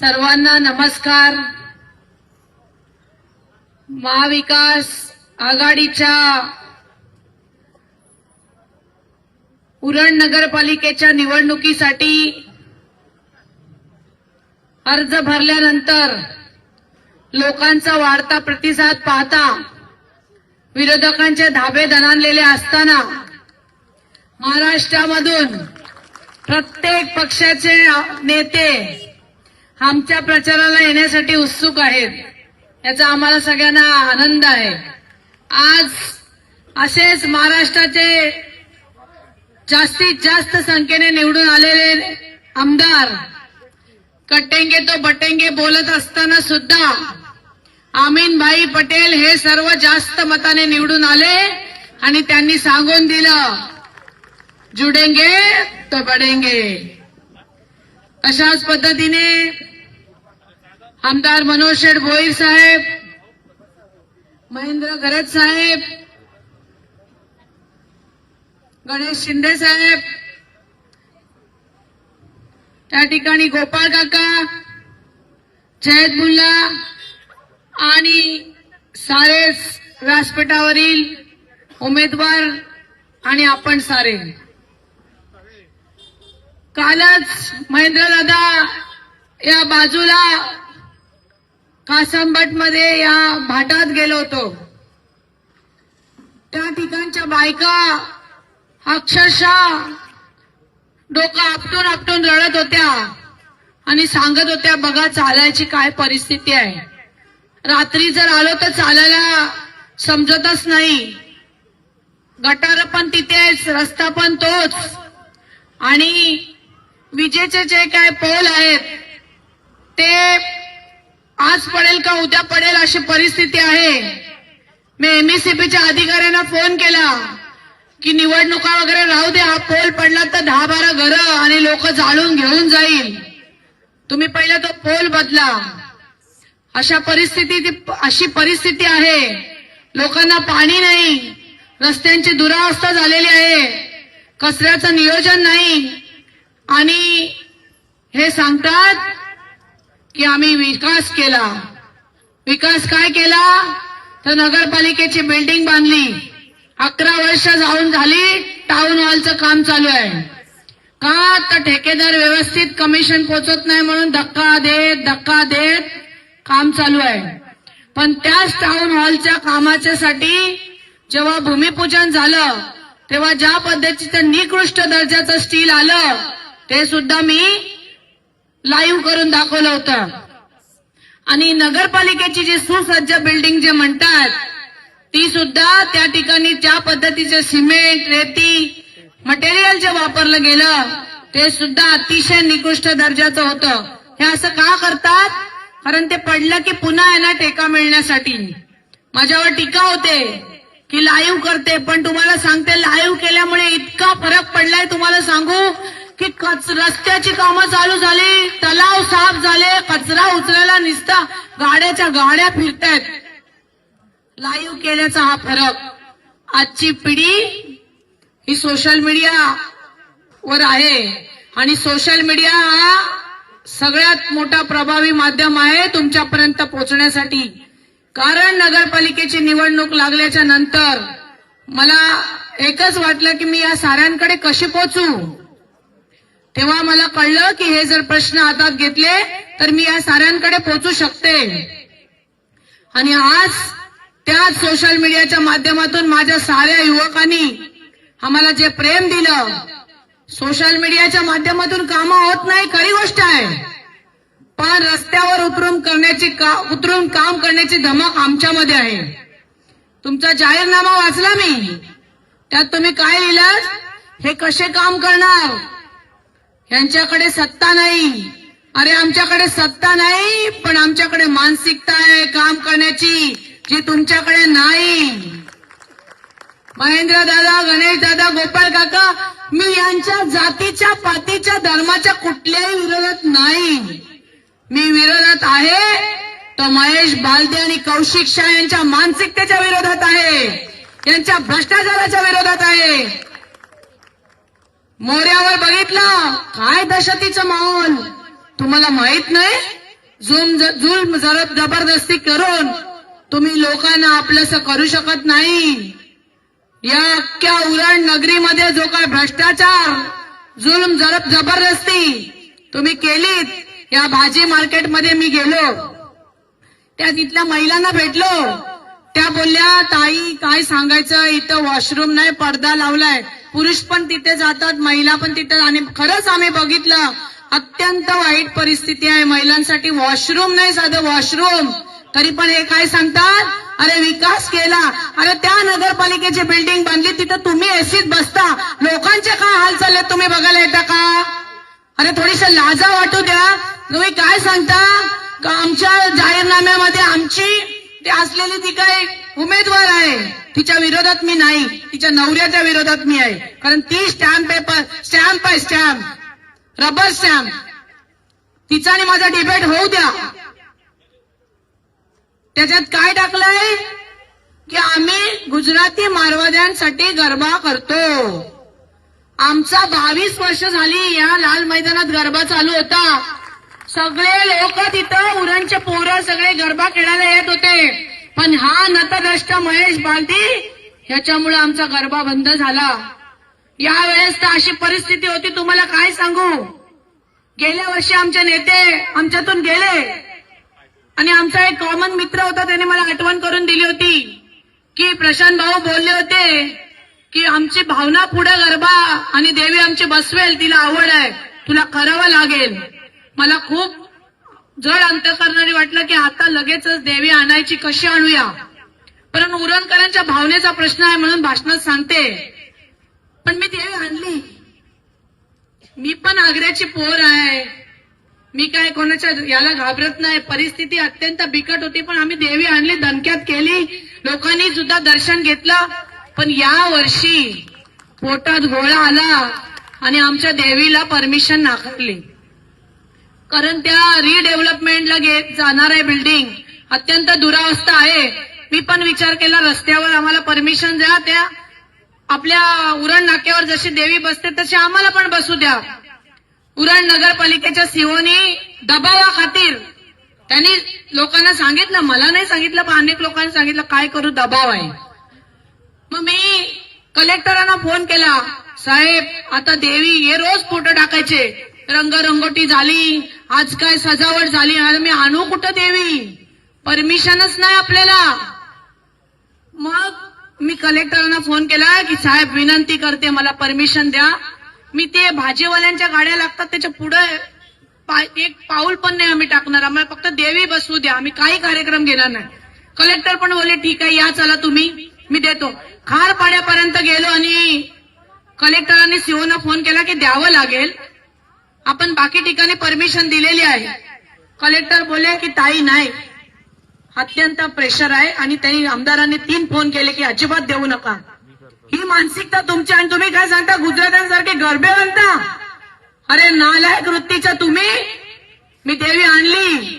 सर्वांना नमस्कार. महाविकास आघाडीच्या उरण नगरपालिकेच्या निवडणुकीसाठी अर्ज भरल्यानंतर लोकांचा वाढता प्रतिसाद पाहता विरोधकांचे धाबे दणाणलेले असताना महाराष्ट्रामधून प्रत्येक पक्षाचे नेते आमच्या प्रचाराला येण्यासाठी उत्सुक आहेत. याचा आम्हाला सगळ्यांना आनंद आहे. आज असेच महाराष्ट्राचे जास्तीत जास्त संख्येने निवडून आलेले आमदार कटेंगे तो बटेंगे बोलत असताना सुद्धा आमीन भाई पटेल हे सर्व जास्त मताने निवडून आले आणि त्यांनी सांगून दिलं जुडेंगे तो बडेंगे. अशाच पद्धतीने आमदार मनोज शेठ भोईर साहेब महेंद्र घरत साहेब गणेश शिंदे साहेब त्या ठिकाणी गोपाळ काका जयद मुल्ला आणि सारे व्यासपीठावरील उमेदवार आणि आपण सारे. कालच महेंद्र दादा या बाजूला कासंबटमध्ये या भाटात गेलो होतो. त्या ठिकाणच्या बायका अक्षरशः डोकं आपटून आपटून रडत होत्या आणि सांगत होत्या बघा चालायची काय परिस्थिती आहे. रात्री जर आलो तर चालायला समजतच नाही. गटार पण तिथेच रस्ता पण तोच. आणि विजेचे जे काय पोल आहेत ते आज पडेल का उद्या पडेल अशी परिस्थिती आहे. मी एमईसीपीच्या अधिकाऱ्यांना फोन केला की निवडणुका वगैरे राहू दे हा पोल पडला तर दहा बारा घरं आणि लोक जाळून घेऊन जाईल. तुम्ही पहिला तो पोल बदला. अशा परिस्थिती अशी परिस्थिती आहे. लोकांना पाणी नाही रस्त्यांची दुरावस्था झालेली आहे कचऱ्याचं नियोजन नाही. आणि हे सांगतात की आम्ही विकास केला. विकास काय केला? तर नगरपालिकेची बिल्डिंग बांधली. अकरा वर्ष जाऊन झाली टाउन हॉलचं काम चालू आहे. का तर ठेकेदार व्यवस्थित कमिशन पोचत नाही म्हणून धक्का देत धक्का देत काम चालू आहे. पण त्याच टाउन हॉलच्या कामाच्यासाठी जेव्हा भूमिपूजन झालं तेव्हा ज्या पद्धतीचं निकृष्ट दर्जाचं स्टील आलं ते सुद्धा मी लाईव्ह करून दाखवलं होतं. आणि नगरपालिकेची जी सुसज्ज बिल्डिंग जे म्हणतात ती सुद्धा त्या ठिकाणी ज्या पद्धतीचे सिमेंट रेती मटेरियल जे वापरलं गेलं ते सुद्धा अतिशय निकृष्ट दर्जाचं होतं. हे असं का करतात? कारण ते पडलं की पुन्हा यांना टेका मिळण्यासाठी. माझ्यावर टीका होते की लाईव्ह करते पण तुम्हाला सांगते लाईव्ह केल्यामुळे इतका फरक पडलाय तुम्हाला सांगू? की कच रस्त्याची कामं चालू झाली तलाव साफ झाले कचरा उचलायला निसता गाड्याच्या गाड्या फिरतायत. लाईव्ह केल्याचा हा फरक. आजची पिढी ही सोशल मीडिया वर आहे. आणि सोशल मीडिया हा सगळ्यात मोठा प्रभावी माध्यम आहे तुमच्यापर्यंत पोहोचण्यासाठी. कारण नगरपालिकेची निवडणूक लागल्याच्या नंतर मला एकच वाटलं की मी या साऱ्यांकडे कशी पोचू तेव्हा मला कळलं की हे जर प्रश्न हातात घेतले तर मी या साऱ्यांकडे पोचू शकते. आणि आज त्याच सोशल मीडियाच्या माध्यमातून माझ्या साऱ्या युवकांनी आम्हाला जे प्रेम दिलं सोशल मीडियाच्या माध्यमातून कामं होत नाही खरी गोष्ट आहे. पण रस्त्यावर उतरून करण्याची का- उतरून काम करण्याची धमक आमच्यामध्ये आहे. तुमचा जाहीरनामा वाचला मी. त्यात तुम्ही काय लिहिलं हे कसे काम करणार? यांच्याकडे सत्ता नाही. अरे आमच्याकडे सत्ता नाही पण आमच्याकडे मानसिकता आहे काम करण्याची जी तुमच्याकडे नाही. महेंद्र दादा गणेश दादा गोपाळ काका मी यांच्या जातीच्या पातीच्या धर्माच्या कुठल्याही विरोधात नाही. मी विरोधात आहे तो महेश बालदे आणि कौशिक शाह यांच्या मानसिकतेच्या विरोधात आहे यांच्या भ्रष्टाचाराच्या विरोधात आहे. मोऱ्यावर बघितलं. काय दहशतीचं माहोल? तुम्हाला माहीत नाही? जुम जुल्म जरब जबरदस्ती करून तुम्ही लोकांना आपलंस करू शकत नाही. या अख्ख्या उरण नगरीमध्ये जो काय भ्रष्टाचार जुल्म जरब जबरदस्ती तुम्ही केलीत या भाजी मार्केटमध्ये मी गेलो. त्या तिथल्या महिलांना भेटलो. त्या बोलल्या ताई काय सांगायचं? इथं वॉशरूम नाही पडदा लावलाय. पुरुष पण तिथे जातात महिला पण तिथे आणि खरंच आम्ही बघितलं अत्यंत वाईट परिस्थिती आहे. महिलांसाठी वॉशरूम नाही साधं वॉशरूम तरी पण हे काय सांगतात? अरे विकास केला. अरे त्या नगरपालिकेची बिल्डिंग बांधली तिथं तुम्ही एसीत बसता. लोकांचे काय हाल चालले तुम्ही बघायला येता का? अरे थोडीशी लाजा वाटू द्या. तुम्ही काय सांगता? का आमच्या जाहीरनाम्यामध्ये आमची ती असलेली ती काय उमेदवार आहे. तिच्या विरोधात मी नाही. तिच्या नवऱ्याच्या विरोधात मी आहे. कारण ती स्टॅम्प पेपर स्टॅम्प आहे स्टॅम्प रबर स्टॅम्प तिचा आणि माझा डिबेट होऊ द्या. त्याच्यात काय टाकलंय? की आम्ही गुजराती मारवाद्यांसाठी गरबा करतो. आमचा बावीस वर्ष झाली या लाल मैदानात गरबा चालू होता. सगळे लोक तिथं उरणचे पोरं सगळे गरबा खेळायला येत होते. पण हा नतद्रष्ट महेश बालदी ह्याच्यामुळे आमचा गरबा बंद झाला. यावेळेस तर अशी परिस्थिती होती तुम्हाला काय सांगू? गेल्या वर्षी आमचे नेते आमच्यातून गेले. आणि आमचा एक कॉमन मित्र होता त्याने मला आठवण करून दिली होती. की प्रशांत भाऊ बोलले होते की आमची भावना पुढे गरबा आणि देवी आमची बसवेल तिला आवड आहे. तुला करावं लागेल. मला खूप जड अंत करणारी वाटलं की आता लगेचच देवी आणायची कशी आणूया? पण उरणकरांच्या भावनेचा प्रश्न आहे म्हणून भाषणात सांगते. पण मी देवी आणली. मी पण आग्र्याची पोर आहे. मी काय कोणाच्या याला घाबरत नाही. परिस्थिती अत्यंत बिकट होती पण आम्ही देवी आणली दणक्यात केली. लोकांनी सुद्धा दर्शन घेतलं. पण या वर्षी पोटात गोळा आला आणि आमच्या देवीला परमिशन नाकारली. कारण त्या रिडेव्हलपमेंटला घेत जाणार आहे बिल्डिंग अत्यंत दुरावस्था आहे. मी पण विचार केला रस्त्यावर आम्हाला परमिशन द्या त्या आपल्या उरण नाक्यावर जशी देवी बसते तशी आम्हाला पण बसू द्या. उरण नगरपालिकेच्या सीओनी दबावा खातीर त्यांनी लोकांना सांगितलं मला नाही सांगितलं पण अनेक लोकांनी सांगितलं काय करू दबाव आहे. मग मी कलेक्टरांना फोन केला साहेब आता देवी हे रोज फोटो टाकायचे. रंगरंगोटी झाली. आज काय सजावट झाली? मी आणू कुठं देवी? परमिशनच नाही आपल्याला. मग मी कलेक्टरांना फोन केला की साहेब विनंती करते मला परमिशन द्या. मी ते भाजीवाल्यांच्या गाड्या लागतात त्याच्या पुढे एक पाऊल पण नाही आम्ही टाकणार. आम्हाला फक्त देवी बसवू द्या. आम्ही काही कार्यक्रम घेणार नाही. कलेक्टर पण बोलले ठीक आहे या चला तुम्ही. मी देतो. खार पाड्यापर्यंत गेलो आणि कलेक्टरांनी सीओना फोन केला की द्यावं लागेल. आपण बाकी ठिकाणी परमिशन दिलेली आहे. कलेक्टर बोलले की ताई नाही. अत्यंत प्रेशर आहे आणि त्यांनी आमदारांनी तीन फोन केले की अजिबात देऊ नका. ही मानसिकता तुमची आणि तुम्ही काय सांगता? गुजरात्यांसारखे गरबे म्हणता अरे नालायक वृत्तीच्या तुम्ही? मी देवी आणली.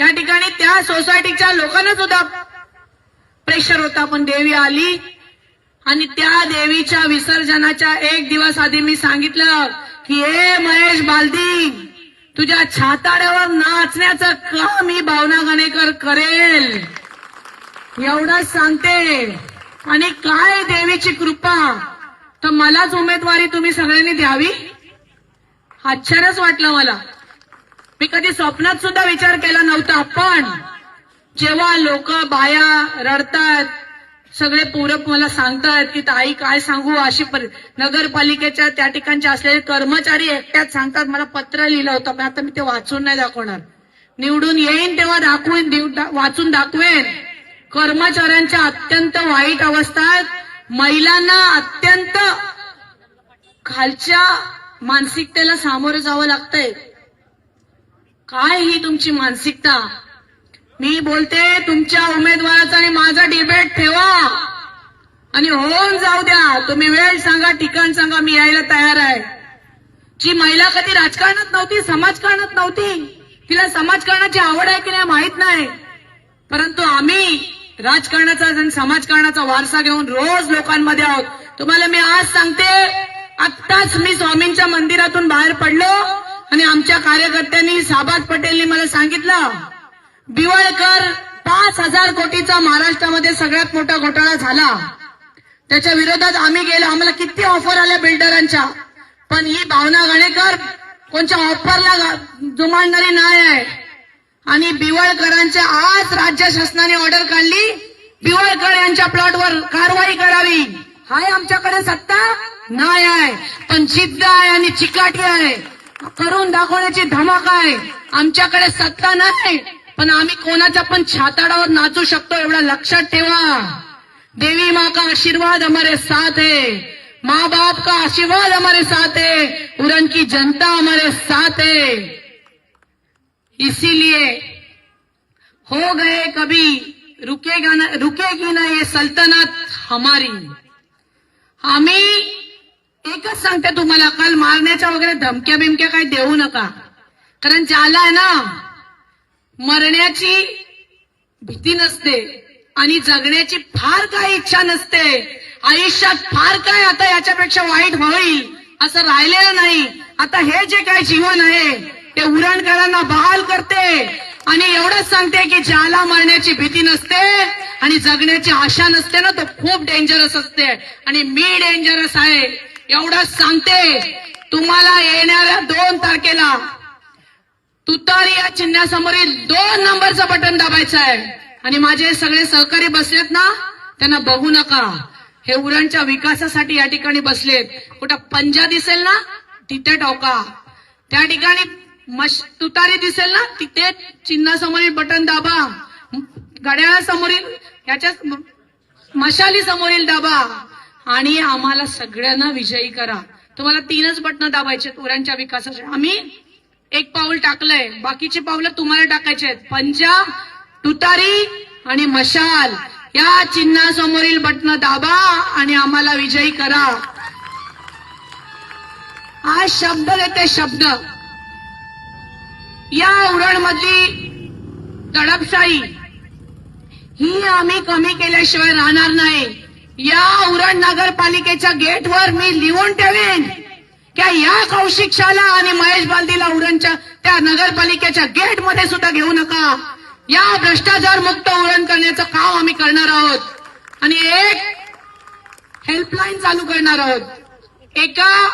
या ठिकाणी त्या सोसायटीच्या लोकांना सुद्धा प्रेशर होता. पण देवी आली. आणि त्या देवीच्या विसर्जनाच्या एक दिवस आधी मी सांगितलं की ए महेश बालदी तुझ्या छाताड्यावर नाचण्याचं काम ही भावना गणेकर करेल. एवढंच सांगते. आणि काय देवीची कृपा तर मलाच उमेदवारी तुम्ही सगळ्यांनी द्यावी? आश्चर्यच वाटलं मला. मी कधी स्वप्नात सुद्धा विचार केला नव्हता पण जेव्हा लोक बाया रडतात सगळे पूरक मला सांगतात की ताई काय सांगू अशी नगरपालिकेच्या त्या ठिकाणचे असलेले कर्मचारी एकट्यात सांगतात मला पत्र लिहिलं होतं पण आता मी ते वाचून नाही दाखवणार. निवडून येईन तेव्हा दाखवेन वाचून दाखवेन. कर्मचाऱ्यांच्या अत्यंत वाईट अवस्थात महिलांना अत्यंत खालच्या मानसिकतेला सामोरं जावं लागतंय. काय ही तुमची मानसिकता? मी बोलते तुमच्या उमेदवाराचा आणि माझा डिबेट ठेवा. आणि होऊन जाऊ द्या. तुम्ही वेळ सांगा ठिकाण सांगा मी यायला तयार आहे. जी महिला कधी राजकारणात नव्हती समाजकारणात नव्हती तिला समाजकारणाची आवड आहे की नाही माहीत नाही. परंतु आम्ही राजकारणाचा आणि समाजकारणाचा वारसा घेऊन रोज लोकांमध्ये आहोत. तुम्हाला मी आज सांगते आत्ताच मी स्वामींच्या मंदिरातून बाहेर पडलो आणि आमच्या कार्यकर्त्यांनी साबाद पटेलनी मला सांगितलं दिवाळकर पाच हजार कोटीचा महाराष्ट्रामध्ये सगळ्यात मोठा घोटाळा झाला. त्याच्या विरोधात आम्ही गेलो. आम्हाला किती ऑफर आल्या बिल्डरांच्या पण ही भावना गणेकर कोणच्या ऑफरला जुमानदारी जुमानणारी नाही आहे. आणि बिवळकरांच्या आज राज्य शासनाने ऑर्डर काढली. बिवळकर यांच्या प्लॉटवर कारवाई करावी. हाय आमच्याकडे सत्ता? नाही आहे. पण जिद्द आहे आणि चिकाटी आहे. करून दाखवण्याची धमक आहे. आमच्याकडे सत्ता नाही. पण आम्ही कोणाच्या पण छाताडावर नाचू शकतो एवढा लक्षात ठेवा. देवी माँ का आशीर्वाद हमारे साथ है. माँ बाप का आशीर्वाद हमारे साथ है. उरन की जनता हमारे साथ है. इसीलिए हो गए कभी रुकेगा ना रुकेगी ना ये सल्तनत हमारी. आम्ही एकच सांगते तुम्हाला काल मारण्याच्या वगैरे धमक्या बिमक्या काही देऊ नका. कारण ज्याला आहे ना मरण्याची भीती नसते आणि जगण्याची फार काही इच्छा नसते. आयुष्यात फार काय आता याच्यापेक्षा वाईट होईल असं राहिलेलं नाही. आता हे जे काही जीवन आहे ते उरणकरांना बहाल करते आणि एवढंच सांगते की ज्याला मरण्याची भीती नसते आणि जगण्याची आशा नसते ना तो खूप डेंजरस असते. आणि मी डेंजरस आहे एवढंच सांगते. तुम्हाला येणाऱ्या दोन तारखेला तुतारी या चिन्हासमोरील दोन नंबरचं बटन दाबायचं आहे. आणि माझे सगळे सहकारी बसलेत ना त्यांना बघू नका. हे उरणच्या विकासासाठी या ठिकाणी बसलेत. कुठं पंजा दिसेल ना तिथे टोका. त्या ठिकाणी तुतारी दिसेल ना तिथे चिन्हासमोरील बटन दाबा. घड्याळासमोरील याच्या मशाली समोरील दाबा. आणि आम्हाला सगळ्यांना विजयी करा. तुम्हाला तीनच बटणं दाबायचे उरणच्या विकासासाठी. आम्ही एक पाऊल टाकलंय. बाकीची पाऊलं तुम्हाला टाकायचे आहेत. पंजा तुतारी आणि मशाल. या चिन्हासमोरील बटन दाबा आणि आम्हाला विजयी करा. आज शब्द देते शब्द. या उरणमधली दडपशाही ही आम्ही कमी केल्याशिवाय राहणार नाही. या उरण नगरपालिकेच्या गेटवर मी लिहून ठेवेन. की या कौशिक शाला आणि महेश बालदीला उरणच्या त्या नगरपालिकेच्या गेटमध्ये सुद्धा घेऊ नका? या भ्रष्टाचार मुक्त उरण करण्याचं काम आम्ही करणार आहोत. आणि एक हेल्पलाईन चालू करणार आहोत. एका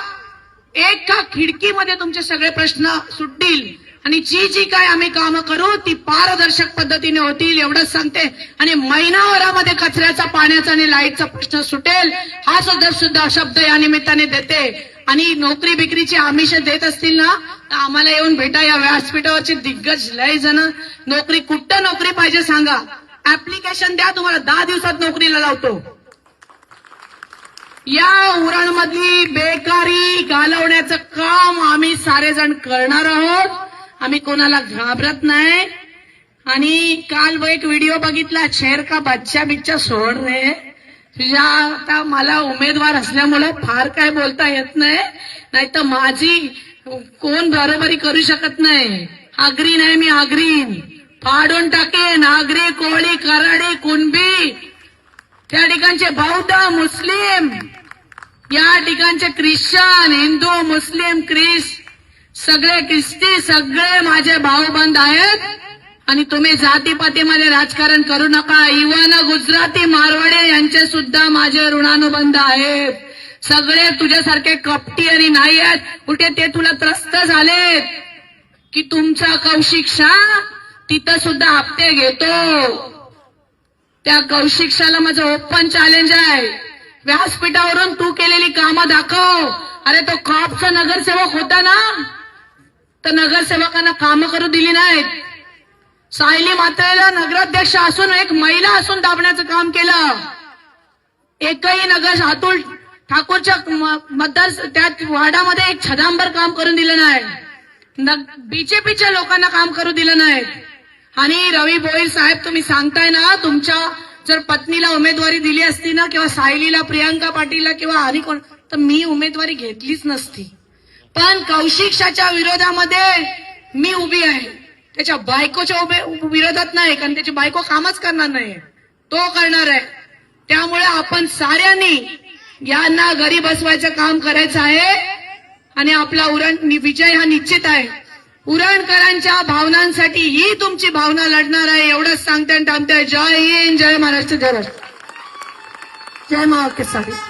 एका खिडकीमध्ये तुमचे सगळे प्रश्न सुटतील. आणि जी जी काय आम्ही कामं करू ती पारदर्शक पद्धतीने होतील एवढंच सांगते. आणि महिनाभरामध्ये कचऱ्याचा पाण्याचा आणि लाईटचा प्रश्न सुटेल हा सुद्धा सुद्धा शब्द या निमित्ताने देते. आणि नोकरी बिक्रीची आमिष देत असतील ना तर आम्हाला येऊन भेटा या व्यासपीठावरचे दिग्गज लय जण. नोकरी कुठं नोकरी पाहिजे सांगा. ऍप्लिकेशन द्या तुम्हाला दहा दिवसात नोकरीला लावतो. या उरणमधली बेकारी घालवण्याचं काम आम्ही सारे जण करणार आहोत. आम्ही कोणाला घाबरत नाही. आणि काल व एक व्हिडिओ बघितला शेर का बच्चा बिच्चा सोड रे. तुझ्या आता मला उमेदवार असल्यामुळे फार काय बोलता येत नाही. नाही तर माझी कोण बरोबरी करू शकत नाही. आग्रीन आहे मी आग्रीन. फाडून टाकेन. आगरी कोळी कराडी कुणबी. त्या ठिकाणचे बौद्ध मुस्लिम. या ठिकाणचे ख्रिश्चन हिंदू मुस्लिम ख्रिस सगळे ख्रिस्ती सगळे माझे भाऊबंद आहेत. आणि तुम्ही जातीपातीमध्ये राजकारण करू नका. इवन गुजराती मारवाडे यांचे सुद्धा माझे ऋणानुबंध आहेत. सगळे तुझ्यासारखे कपटी आणि नाही आहेत. कुठे ते तुला त्रस्त झालेत. की तुमचा कौशिक शाह तिथं सुद्धा हप्ते घेतो. त्या कौशिक शाला माझं ओपन चॅलेंज आहे. व्यासपीठावरून तू केलेली कामं दाखव. अरे तो कॉपचा नगरसेवक होता ना? तर नगरसेवकांना कामं करू दिली नाहीत. सायली मात्रेला नगराध्यक्ष असून एक महिला असून दाबण्याचं काम केलं. एकही नगर अतुल ठाकूरच्या मतदार त्या वार्डामध्ये एक छदांबर काम करून दिलं नाही. बीजेपीच्या लोकांना काम करू दिलं नाही. आणि रवी भोईर साहेब तुम्ही सांगताय ना तुमच्या जर पत्नीला उमेदवारी दिली असती ना किंवा सायलीला प्रियांका पाटीलला किंवा आणि कोण तर मी उमेदवारी घेतलीच नसती. पण कौशिक्षाच्या विरोधामध्ये मी उभी आहे. त्याच्या बायकोच्या उभे विरोधात नाही कारण त्याची बायको कामच करणार नाही तो करणार आहे. त्यामुळे आपण साऱ्यांनी यांना घरी बसवायचं काम करायचं आहे. आणि आपला उरण विजय हा निश्चित आहे. उरणकरांच्या भावनांसाठी ही तुमची भावना लढणार आहे एवढंच सांगते आणि थांबते. जय हिंद जय महाराष्ट्र जय महाराष्ट्र. जय महाराष्ट्र